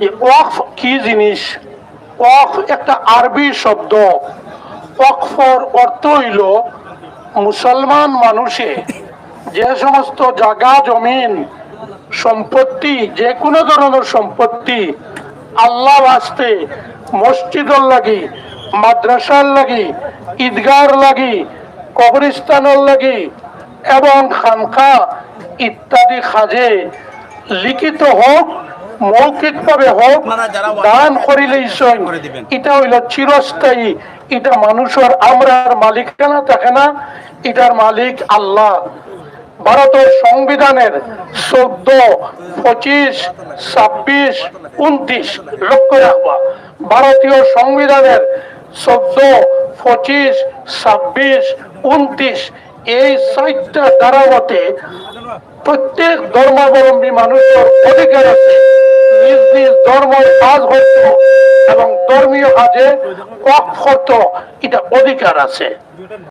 যে ওয়াকফ কি জিনিস? ওয়াকফ একটা আরবি শব্দ। ওয়াকফর অর্থ হইল মুসলমান মানুষে যে সমস্ত জায়গা জমিন, সম্পত্তি, যে কোনো ধরনের সম্পত্তি আল্লাহ আসতে মসজিদর লাগি, মাদ্রাসার লাগি, ঈদগার লাগি, কবরস্থানের লাগি এবং খানকা ইত্যাদি খাজে লিখিত হোক মৌখিক ভাবে হোক দান করিলে ঈশ্বর এটা হইল চিরস্থায়ী। এটা মানুষের আমরার মালিকানা থাকে না এটার মালিক আল্লাহ। ভারতের সংবিধানের চোদ্দ পঁচিশ ছাব্বিশ উনত্রিশ লক্ষ্য রাখবা। ভারতীয় সংবিধানের চোদ্দ পঁচিশ ছাব্বিশ উনত্রিশ এই চারটা ধারামতে প্রত্যেক ধর্মাবলম্বী মানুষের অধিকার আছে। নিজ নিজ ধর্ম কাজ করত এবং ধর্মীয় কাজে ওয়াকফ করত এটা অধিকার আছে।